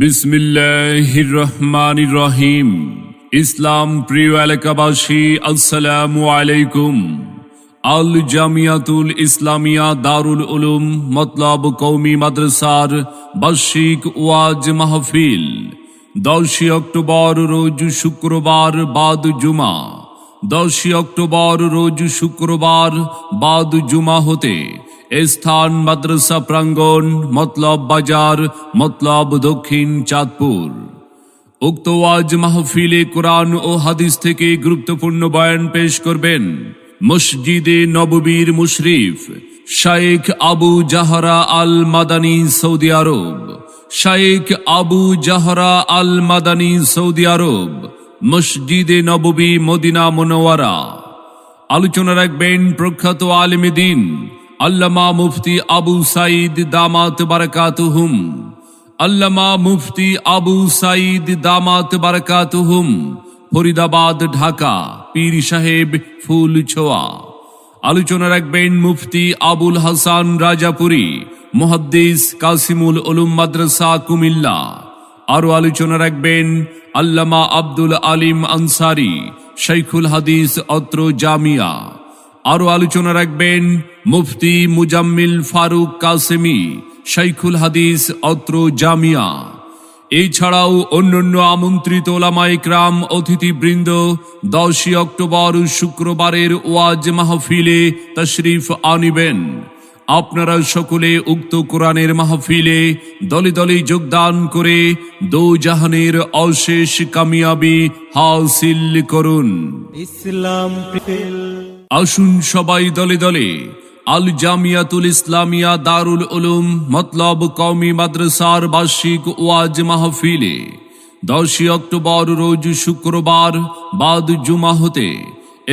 বিসমিল্লাহির রহমানির রহিম ইসলাম প্রিয় এলাকাবাসী, আসসালামু আলাইকুম। আল জামিয়াতুল ইসলামিয়া দারুল উলুম, মতলব কৌমি মাদ্রাসার বার্ষিক ওয়াজ মাহফিল। দশই অক্টোবর রোজ শুক্রবার বাদ জুমা। দশই অক্টোবর রোজ শুক্রবার বাদ জুমা হতে স্থান মাদ্রাসা প্রাঙ্গণ, মতলব বাজার, মতলব দক্ষিণ চাঁদপুর। উক্ত ওয়াজ মাহফিলে কোরআন ও হাদিস থেকে গুরুত্বপূর্ণ বয়ান পেশ করবেন মসজিদে নববীর মুশরিফ শায়েখ Abu Jahra al Madani Saudi আরব। শায়েখ Abu Jahra al Madani Saudi আরব, মসজিদে নববী মদিনা মনোয়ারা আলোচনা রাখবেন প্রখ্যাত আলেমে দিন আল্লামা মুফতি আবু সাইদ দামাত বারাকাতুহুম। আল্লামা মুফতি আবু সাইদ দামাত বারাকাতুহুম। ফরিদাবাদ, ঢাকা, পীর সাহেব ফুল ছোয়া। আলোচনা রাখবেন মুফতি আবুল হাসান রাজাপুরি, মুহাদ্দিস কাসিমুল উলুম মাদ্রাসা, কুমিল্লা। আরও আলোচনা রাখবেন আল্লামা আব্দুল আলিম আনসারি শৈখুল হাদিস অত্র জামিয়া। আরও আলোচনা রাখবেন মুফতি মুজাম্মিল ফারুক কাসেমি শৈখুল হাদিস অত্র জামিয়া। এছাড়াও অন্যান্য আমন্ত্রিত ওলামাই ক্রাম অতিথিবৃন্দ, দশই অক্টোবর শুক্রবারের ওয়াজ মাহফিলে তশরিফ আনিবেন। আপনারা সকলে উক্ত কোরআনের মাহফিলে দলে দলে যোগদান করে দো জাহানের অশেষ কামিয়াবি হাসিল করুন। ইসলাম আসুন সবাই দলে দলে। আল জামিয়াতুল ইসলামিয়া দারুল উলুম, মতলব কওমি মাদ্রাসার বার্ষিক ওয়াজ মাহফিলে। দশই অক্টোবর রোজ শুক্রবার বাদ জুমা হতে।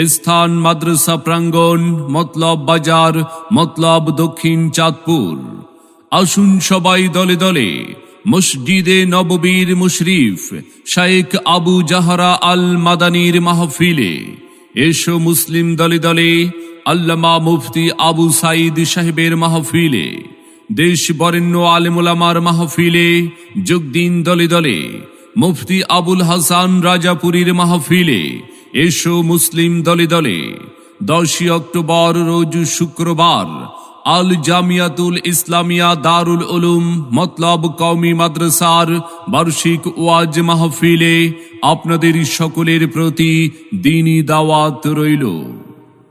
স্থান মাদ্রাসা প্রাঙ্গণ, মতলব বাজার, মতলব দক্ষিণ চাঁদপুর। আসুন সবাই দলে দলে। মসজিদে নববীর মুশরিফ শায়েখ আবু জাহারা আল মাদানির মাহফিলে। এসো মুসলিম দলে দলে আল্লামা মুফতি আবু সাইদ সাহেবের মাহফিলে, দেশ বরেণ্য আলেমুলামার মাহফিলে যোগ দিন দলে দলে, মুফতি আবুল হাসান রাজাপুরীর মাহফিলে এসো মুসলিম দলে দলে, দশই অক্টোবর রোজ শুক্রবার আল জামিয়াতুল ইসলামিয়া দারুল উলুম, মতলব কওমি মাদ্রাসার বার্ষিক ওয়াজ মাহফিলে আপনাদের সকলের প্রতি দিনই দাওয়াত রইল।